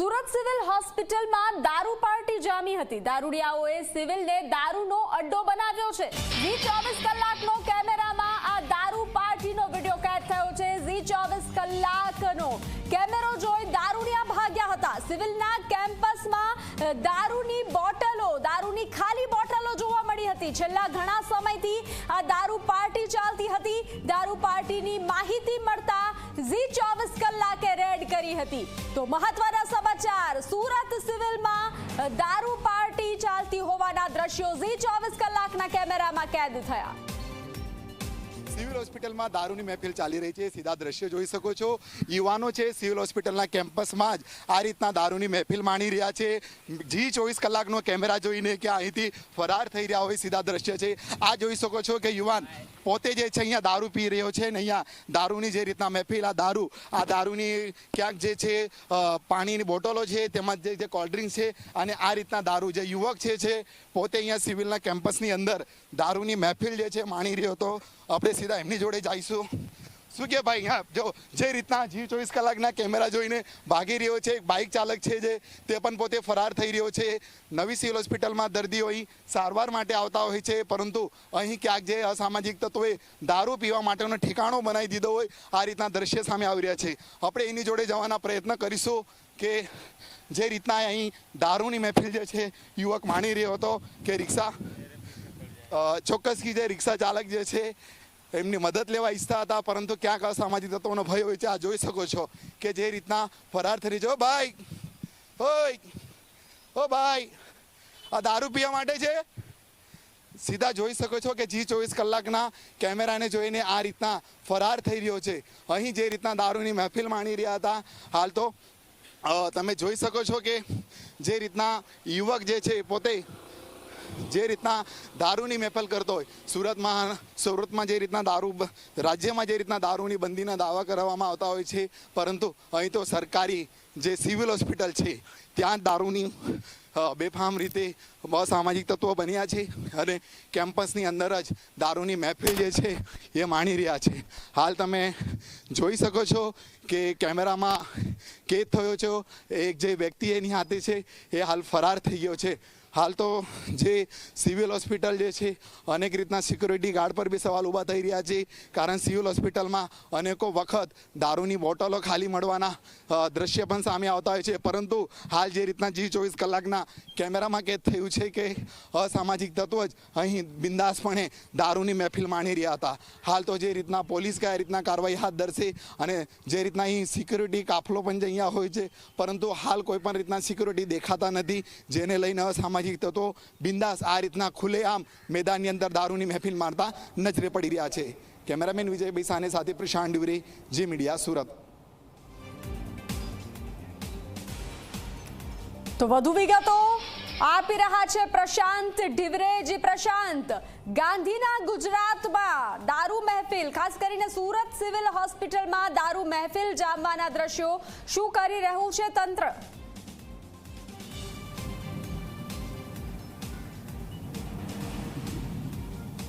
Surat civil હોસ્પિટલમાં દારૂ party જામી હતી. દારૂડિયાઓએ સિવિલને દારૂનો અડ્ડો બનાવ્યો છે. ઝી ચોવીસ કલાકનો કેમેરામાં આ દારૂ પાર્ટીનો વીડિયો કેદ થયો છે. ઝી ચોવીસ કલાકનો કેમેરો જોઈ દારૂડિયા ભાગ્યા હતા. સિવિલના કેમ્પસમાં દારૂની બોટલો, દારૂની ખાલી બોટલો હતી. છેલ્લા ઘણા સમયથી આ દારૂ પાર્ટી ચાલતી હતી. દારૂ પાર્ટીની માહિતી મળતા ઝી ચોવીસ કલાકે રેડ કરી હતી. તો મહત્વના સમાચાર, સુરત સિવિલમાં દારૂ પાર્ટી ચાલતી હોવાના દ્રશ્યો ઝી ચોવીસ કલાકના કેમેરામાં કેદ થયા. સિવિલ હોસ્પિટલમાં દારૂની મહેફિલ ચાલી રહી છે. સીધા દ્રશ્ય જોઈ શકો છો. યુવાનો છે સિવિલ હોસ્પિટલના કેમ્પસમાં જ આ રીતના દારૂની મહેફિલ માણી રહ્યા છે. જી ચોવીસ કલાકનો કેમેરા જોઈને કે અહીંથી ફરાર થઈ રહ્યા હોય સીધા દ્રશ્ય છે. આ જોઈ શકો છો કે યુવાન પોતે જે છે અહીંયા દારૂ પી રહ્યો છે ને અહીંયા દારૂની જે રીતના મહેફિલ, આ દારૂ, આ દારૂની ક્યાંક જે છે પાણીની બોટલો છે, તેમજ જે જે કોલ્ડ્રિંક છે અને આ રીતના દારૂ જે યુવક છે પોતે અહીંયા સિવિલના કેમ્પસની અંદર દારૂની મહેફિલ જે છે માણી રહ્યો હતો આપણે સીધા એમની જોડે જઈશું. શું કે ભાઈ, હા, જો, જે રીતના જી ચોવીસ કલાકના કેમેરા જોઈને ભાગી રહ્યો છે બાઇક ચાલક છે જે, તે પણ પોતે ફરાર થઈ રહ્યો છે. નવી સિવિલ હોસ્પિટલમાં દર્દીઓ અહીં સારવાર માટે આવતા હોય છે, પરંતુ અહીં ક્યાંક જે અસામાજિક તત્વોએ દારૂ પીવા માટેનો ઠેકાણો બનાવી દીધો હોય, આ રીતના દ્રશ્ય સામે આવી રહ્યા છે. આપણે એની જોડે જવાના પ્રયત્ન કરીશું કે જે રીતના અહીં દારૂની મહેફિલ જે છે, યુવક માણી રહ્યો હતો કે રિક્ષા ચોક્કસ કી જે રિક્ષા ચાલક જે છે એમની મદદ લેવા ઈચ્છતા હતા, પરંતુ ક્યાંક અસામાજિક તત્વોનો ભય હોય છે. આ જોઈ શકો છો કે જે રીતના ફરાર થઈ જો ભાઈ! ઓય! ઓ ભાઈ! આ દારૂ પીવા માટે છે? સીધા જોઈ શકો છો કે જી ચોવીસ કલાકના કેમેરાને જોઈને આ રીતના ફરાર થઈ રહ્યો છે. અહીં જે રીતના દારૂની મહેફિલ માણી રહ્યા હતા, હાલ તો તમે જોઈ શકો છો કે જે રીતના યુવક જે છે પોતે જે રીતના દારૂની મેપલ કરતો હોય, સુરતમાં સુરતમાં જે રીતના દારૂ રાજ્યમાં જે રીતના દારૂની બંધીના દાવા કરવામાં આવતા હોય છે, પરંતુ અહીં તો સરકારી જે સિવિલ હોસ્પિટલ છે, ત્યાં દારૂની બેફામ રીતે અસામાજિક તત્વો બન્યા છે અને કેમ્પસની અંદર જ દારૂની મહેફિલ જે છે એ માણી રહ્યા છે. હાલ તમે જોઈ શકો છો કે કેમેરામાં કેદ થયો છો, એક જે વ્યક્તિ એની હાથે છે એ હાલ ફરાર થઈ ગયો છે. હાલ તો જે સિવિલ હોસ્પિટલ જે છે, અનેક રીતના સિક્યુરિટી ગાર્ડ પર બી સવાલ ઊભા થઈ રહ્યા છે. કારણ સિવિલ હોસ્પિટલમાં અનેકો વખત દારૂની બોટલો ખાલી મળવાના દ્રશ્ય પણ સામે આવતા હોય છે. પરંતુ હાલ જે રીતના જી ચોવીસ કલાકના કેમેરામાં કેદ થયું છે કે અસામાજિક તત્વો જ અહીં બિંદાસપણે દારૂની મહેફિલ માણી રહ્યા હતા. હાલ તો જે રીતના પોલીસ કયા રીતના કાર્યવાહી હાથ ધરશે અને જે રીતના અહીં સિક્યુરિટી કાફલો પણ અહીંયા હોય છે, પરંતુ હાલ કોઈ પણ રીતના સિક્યુરિટી દેખાતા નથી, જેને લઈને અસામાજિક તત્વો બિંદાસ આ રીતના ખુલ્લેઆમ મેદાનની અંદર દારૂની મહેફિલ મારતા નજરે પડી રહ્યા છે. કેમેરામેન વિજય બૈસાને સાથે પ્રશાંત ડુરે જી મીડિયા, સુરત. તો વધુ વિગતો આપી રહ્યા છે પ્રશાંત ઢીવરેજી પ્રશાંત, ગાંધીના ગુજરાતમાં દારૂ મહેફિલ, ખાસ કરીને સુરત સિવિલ હોસ્પિટલમાં દારૂ મહેફિલ જામવાના દ્રશ્યો. શું કરી રહ્યું છે તંત્ર?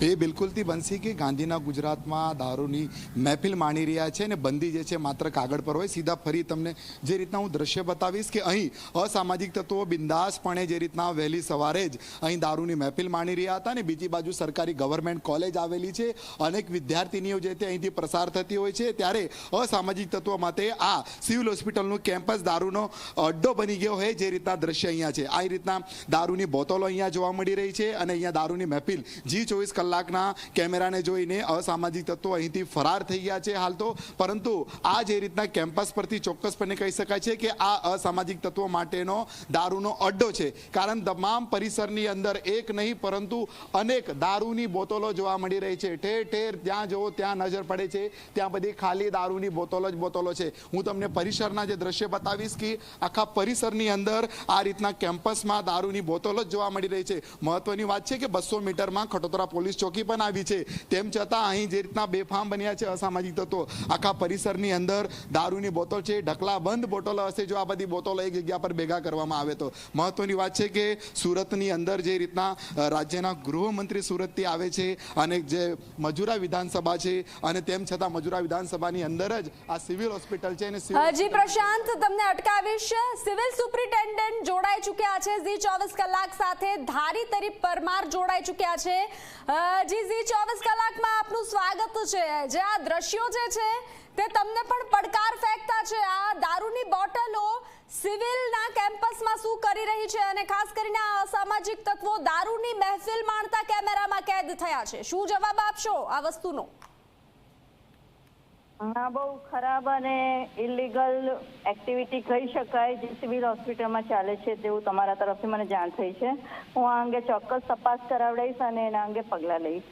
એ બિલકુલથી બનશે કે ગાંધીના ગુજરાતમાં દારૂની મહેફિલ માણી રહ્યા છે અને બંદી જે છે માત્ર કાગળ પર હોય, સીધા ફરી તમને જે રીતના હું દ્રશ્ય બતાવીશ કે અહીં અસામાજિક તત્વો બિંદાસપણે જે રીતના વહેલી સવારે જ અહીં દારૂની મહેફિલ માણી રહ્યા હતા અને બીજી બાજુ સરકારી ગવર્મેન્ટ કોલેજ આવેલી છે. અનેક વિદ્યાર્થીનીઓ જે તે અહીંથી પ્રસાર થતી હોય છે. ત્યારે અસામાજિક તત્વો માટે આ સિવિલ હોસ્પિટલનું કેમ્પસ દારૂનો અડ્ડો બની ગયો હોય જે રીતના દ્રશ્ય અહીંયા છે. આ રીતના દારૂની બોટલો અહીંયા જોવા મળી રહી છે અને અહીંયા દારૂની મહેફિલ જી ચોવીસ કલાકના કેમેરાને જોઈને અસામાજિક તત્વો અહીંથી ફરાર થઈ ગયા છે હાલ તો. પરંતુ આ જે રીતના કેમ્પસ પરથી ચોક્કસપણે કહી શકાય છે કે આ અસામાજિક તત્વો માટેનો દારૂનો અડ્ડો છે. કારણ તમામ પરિસરની અંદર એક નહીં, પરંતુ અનેક દારૂની બોટલો જોવા મળી રહી છે. ઠેર ઠેર જ્યાં જુઓ ત્યાં નજર પડે છે. ત્યાં બધી ખાલી દારૂની બોટલો જ બોટલો છે. હું તમને પરિસરના જે દ્રશ્ય બતાવીશ કે આખા પરિસરની અંદર આ રીતના કેમ્પસમાં દારૂની બોટલો જ જોવા મળી રહી છે. મહત્વની વાત છે કે બસો મીટરમાં ખટોતરા પોલીસ ચોકી પણ આવી છે. તેમ છતાં અહીં જે રીતના બેફામ બન્યા છે અસામાજિક તત્વો, આખા પરિસરની અંદર દારૂની બોટલ છે ઢકલા બંધ બોટલો હશે જો આ બધી બોટલો એક જગ્યા પર ભેગા કરવામાં આવે તો. મહત્વની વાત છે કે સુરતની અંદર જે રીતના રાજ્યના ગૃહમંત્રી સુરતથી આવે છે અને જે મજુરા વિધાનસભા છે અને તેમ છતાં મજુરા વિધાનસભાની અંદર જ આ સિવિલ હોસ્પિટલ છે અને હજી પ્રશાંત, તમને અટકાવીશ. સિવિલ સુપ્રિન્ટેન્ડન્ટ જોડાઈ ચૂક્યા છે. ઝી ચોવીસ કલાક સાથે ધારી તરી પરમાર જોડાઈ ચૂક્યા છે. અ, જી ઝી ચોવીસ કલાકમાં આપનું સ્વાગત છે. જે આ દ્રશ્યો જે છે તે તમને પણ પડકાર ફેંકતા છે. આ દારૂની બોટલો સિવિલના કેમ્પસમાં શું કરી રહી છે અને ખાસ કરીને આ અસામાજિક તત્વો દારૂની મહેફિલ માણતા કેમેરામાં કેદ થયા છે. શું જવાબ આપશો આ વસ્તુનો? હા બહુ ખરાબ અને ઇલીગલ એક્ટિવિટી કહી શકાય જે સિવિલ હોસ્પિટલમાં ચાલે છે તેવું તમારા તરફથી મને જાણ થઈ છે. હું આ અંગે ચોક્કસ તપાસ કરાવડાવીશ અને એના અંગે પગલાં લઈશ.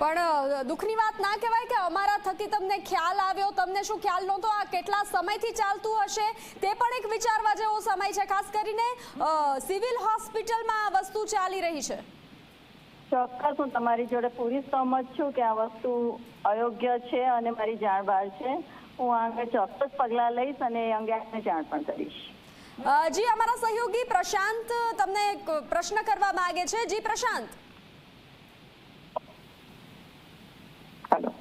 પણ દુઃખની વાત ના કહેવાય કે અમારા થકી તમને ખ્યાલ આવ્યો, તમને શું ખ્યાલ નહોતો આ કેટલા સમયથી ચાલતું હશે તે પણ એક વિચારવા જેવો સમય છે, ખાસ કરીને સિવિલ હોસ્પિટલમાં આ વસ્તુ ચાલી રહી છે. ચોક્કસ હું તમારી જોડે પૂરી સહમત છું કે આ વસ્તુ અયોગ્ય છે અને મારી જાણ બહાર છે. હું આ અંગે ચોક્કસ પગલાં લઈશ અને એ અંગે આપને જાણ પણ કરીશ. જી, અમારા સહયોગી પ્રશાંત તમને પ્રશ્ન કરવા માંગે છે. જી, પ્રશાંત હાલો અ,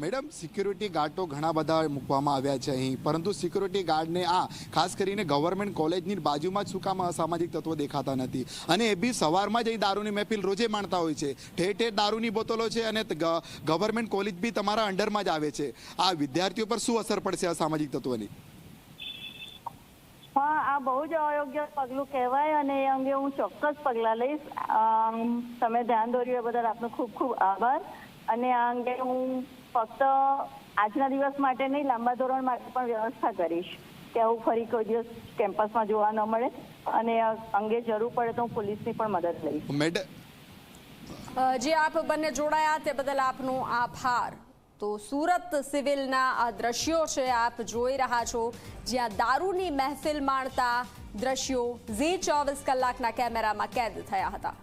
મેડમ સિક્યુરિટી ગાર્ડ તો ઘણા બધા મૂકવામાં આવ્યા છે અહીં. પરંતુ સિક્યુરિટી ગાર્ડને આ, ખાસ કરીને ગવર્મેન્ટ કોલેજની બાજુમાં જ શું અસામાજિક તત્વો દેખાતા નથી. અને એ બી સવારમાં જ અહીં દારૂની મહેફિલ રોજે માણતા હોય છે. ઠેર ઠેર દારૂની બોતલો છે અને ગવર્મેન્ટ કોલેજ બી તમારા અંડરમાં જ આવે છે. આ વિદ્યાર્થીઓ પર શું અસર પડશે અસામાજિક તત્વોની? હા, આ બહુ જ અયોગ્ય પગલું કહેવાય અને એ અંગે હું ચોક્કસ પગલાં લઈશ. તમે ધ્યાન દોર્યું એ બદલ આપનો ખૂબ ખૂબ આભાર. અને આ અંગે હું ફક્ત આજના દિવસ માટે નહીં લાંબા ધોરણ માટે પણ વ્યવસ્થા કરીશ કે આવું ફરી કોઈ દિવસ કેમ્પસમાં જોવા ન મળે અને અંગે જરૂર પડે તો હું પોલીસની પણ મદદ લઈશ. જે આપ બંને જોડાયા તે બદલ આપનો આભાર. તો સુરત સિવિલના આ દ્રશ્યો છે આપ જોઈ રહ્યા છો જ્યાં દારૂની મહેફિલ માણતા દ્રશ્યો ઝી ચોવીસ કલાકના કેમેરામાં કેદ થયા હતા.